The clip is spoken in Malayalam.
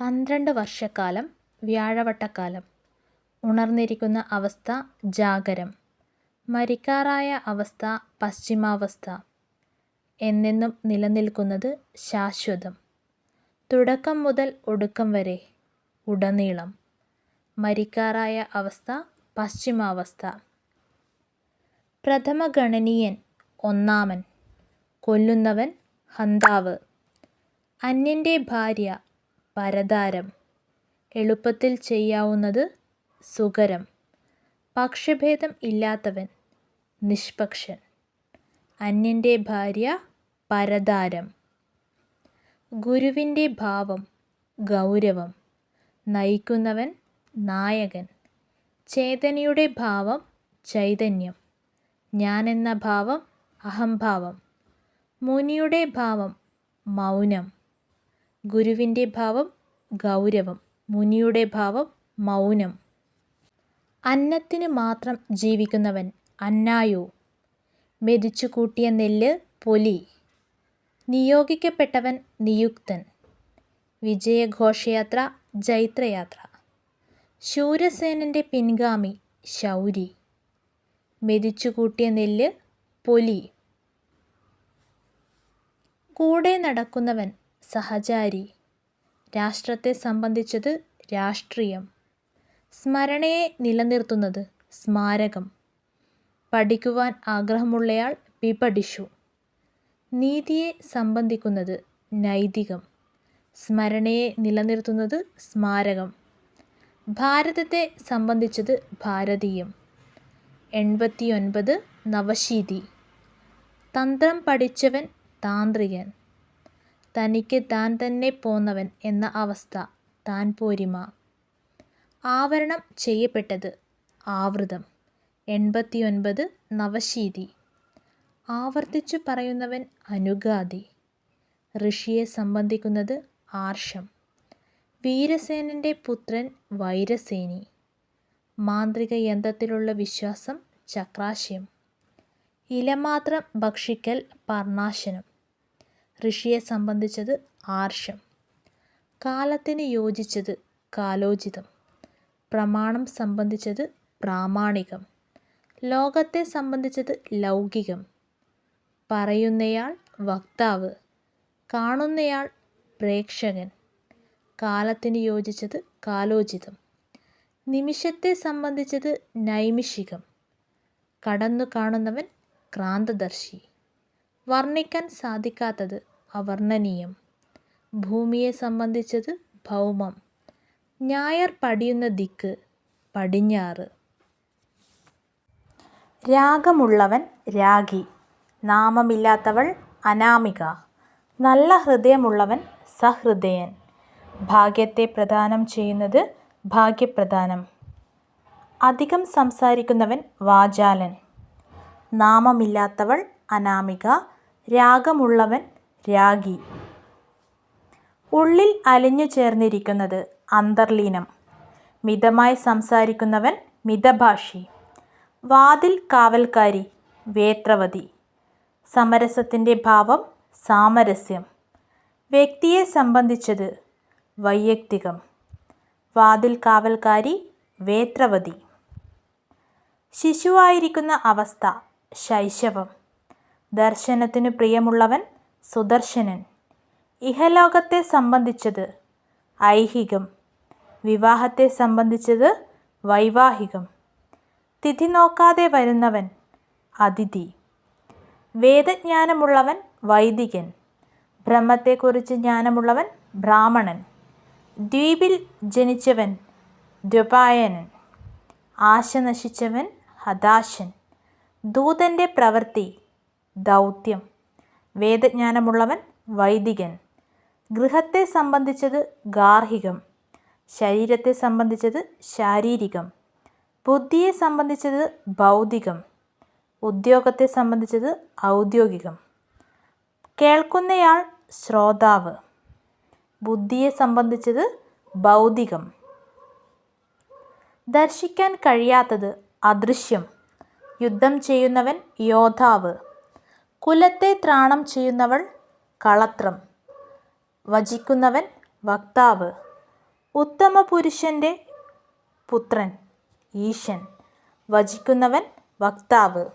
പന്ത്രണ്ട് വർഷക്കാലം വ്യാഴവട്ടക്കാലം. ഉണർന്നിരിക്കുന്ന അവസ്ഥ ജാഗരം. മരിക്കാറായ അവസ്ഥ പശ്ചിമാവസ്ഥ. എന്നെന്നും നിലനിൽക്കുന്നത് ശാശ്വതം. തുടക്കം മുതൽ ഒടുക്കം വരെ ഉടനീളം. മരിക്കാറായ അവസ്ഥ പശ്ചിമാവസ്ഥ. പ്രഥമ ഗണനീയൻ ഒന്നാമൻ. കൊല്ലുന്നവൻ ഹന്താവ്. അന്യന്റെ ഭാര്യ പരദാരം എളുപ്പത്തിൽ ചെയ്യാവുന്നത് സുകരം പക്ഷഭേദം ഇല്ലാത്തവൻ നിഷ്പക്ഷൻ. അന്യന്റെ ഭാര്യ പരതാരം. ഗുരുവിന്റെ ഭാവം ഗൗരവം. നയിക്കുന്നവൻ നായകൻ. ചേതനയുടെ ഭാവം ചൈതന്യം. ഞാനെന്ന ഭാവം അഹംഭാവം. മുനിയുടെ ഭാവം മൗനം. ഗുരുവിന്റെ ഭാവം ഗൗരവം മുനിയുടെ ഭാവം മൗനം. അന്നത്തിന് മാത്രം ജീവിക്കുന്നവൻ അന്നായോ? മെതിച്ചു കൂട്ടിയ നെല്ല് പൊലി. നിയോഗിക്കപ്പെട്ടവൻ നിയുക്തൻ. വിജയഘോഷയാത്ര ജൈത്രയാത്ര. ശൂരസേനന്റെ പിൻഗാമി ശൗരി. മെതിച്ചു കൂട്ടിയ നെല്ല് പൊലി. കൂടെ നടക്കുന്നവൻ സഹചാരി. രാഷ്ട്രത്തെ സംബന്ധിച്ചത് രാഷ്ട്രീയം. സ്മരണയെ നിലനിർത്തുന്നത് സ്മാരകം. പഠിക്കുവാൻ ആഗ്രഹമുള്ളയാൾ വിപഠിച്ചു. നീതിയെ സംബന്ധിക്കുന്നത് നൈതികം. സ്മരണയെ നിലനിർത്തുന്നത് സ്മാരകം. ഭാരതത്തെ സംബന്ധിച്ചത് ഭാരതീയം. എൺപത്തിയൊൻപത് നവശീതി. തന്ത്രം പഠിച്ചവൻ താന്ത്രികൻ. തനിക്ക് താൻ തന്നെ പോന്നവൻ എന്ന അവസ്ഥ താൻ പോരിമ. ആവരണം ചെയ്യപ്പെട്ടത് ആവൃതം. എൺപത്തിയൊൻപത് നവശീതി. ആവർത്തിച്ചു പറയുന്നവൻ അനുഗാതി ഋഷിയെ സംബന്ധിക്കുന്നത് ആർഷം. വീരസേനന്റെ പുത്രൻ വൈരസേനി. മാന്ത്രിക യന്ത്രത്തിലുള്ള വിശ്വാസം ചക്രാശയം. ഇലമാത്രം ഭക്ഷിക്കൽ പർണാശനം. ഋഷിയെ സംബന്ധിച്ചത് ആർഷം. കാലത്തിന് യോജിച്ചത് കാലോചിതം. പ്രമാണം സംബന്ധിച്ചത് പ്രാമാണികം. ലോകത്തെ സംബന്ധിച്ചത് ലൗകികം. പറയുന്നയാൾ വക്താവ്. കാണുന്നയാൾ പ്രേക്ഷകൻ. കാലത്തിന് യോജിച്ചത് കാലോചിതം. നിമിഷത്തെ സംബന്ധിച്ചത് നൈമിഷികം. കടന്നു കാണുന്നവൻ ക്രാന്തദർശി. വർണിക്കാൻ സാധിക്കാത്തത് അവർണനീയം. ഭൂമിയെ സംബന്ധിച്ചത് ഭൗമം. ഞായർ പടിയുന്ന ദിക്ക് പടിഞ്ഞാറ്. രാഗമുള്ളവൻ രാഗി. നാമമില്ലാത്തവൾ അനാമിക. നല്ല ഹൃദയമുള്ളവൻ സഹൃദയൻ. ഭാഗ്യത്തെ പ്രദാനം ചെയ്യുന്നത് ഭാഗ്യപ്രദാനം. അധികം സംസാരിക്കുന്നവൻ വാചാലൻ. നാമമില്ലാത്തവൾ അനാമിക. രാഗമുള്ളവൻ രാഗി. ഉള്ളിൽ അലിഞ്ഞു ചേർന്നിരിക്കുന്നത് അന്തർലീനം. മിതമായി സംസാരിക്കുന്നവൻ മിതഭാഷി. വാതിൽ കാവൽക്കാരി വേത്രവതി. സമരസത്തിന്റെ ഭാവം സാമരസ്യം. വ്യക്തിയെ സംബന്ധിച്ചത് വൈയക്തികം. വാതിൽ കാവൽക്കാരി വേത്രവതി. ശിശുവായിരിക്കുന്ന അവസ്ഥ ശൈശവം. ദർശനത്തിനു പ്രിയമുള്ളവൻ സുദർശനൻ. ഇഹലോകത്തെ സംബന്ധിച്ചത് ഐഹികം. വിവാഹത്തെ സംബന്ധിച്ചത് വൈവാഹികം. തിഥി നോക്കാതെ വരുന്നവൻ അതിഥി. വേദജ്ഞാനമുള്ളവൻ വൈദികൻ. ബ്രഹ്മത്തെക്കുറിച്ച് ജ്ഞാനമുള്ളവൻ ബ്രാഹ്മണൻ. ദ്വീപിൽ ജനിച്ചവൻ ദ്വപായനൻ. ആശ നശിച്ചവൻ ഹതാശൻ. ദൂതന്റെ പ്രവൃത്തി ദൗത്യം. വേദജ്ഞാനമുള്ളവൻ വൈദികൻ. ഗൃഹത്തെ സംബന്ധിച്ചത് ഗാർഹികം. ശരീരത്തെ സംബന്ധിച്ചത് ശാരീരികം. ബുദ്ധിയെ സംബന്ധിച്ചത് ഭൗതികം. ഉദ്യോഗത്തെ സംബന്ധിച്ചത് ഔദ്യോഗികം. കേൾക്കുന്നയാൾ ശ്രോതാവ്. ബുദ്ധിയെ സംബന്ധിച്ചത് ഭൗതികം. ദർശിക്കാൻ കഴിയാത്തത് അദൃശ്യം. യുദ്ധം ചെയ്യുന്നവൻ യോദ്ധാവ്. കുലത്തെ ത്രാണം ചെയ്യുന്നവൾ കളത്രം. വചിക്കുന്നവൻ വക്താവ്. ഉത്തമപുരുഷന്റെ പുത്രൻ ഈശൻ. വചിക്കുന്നവൻ വക്താവ്.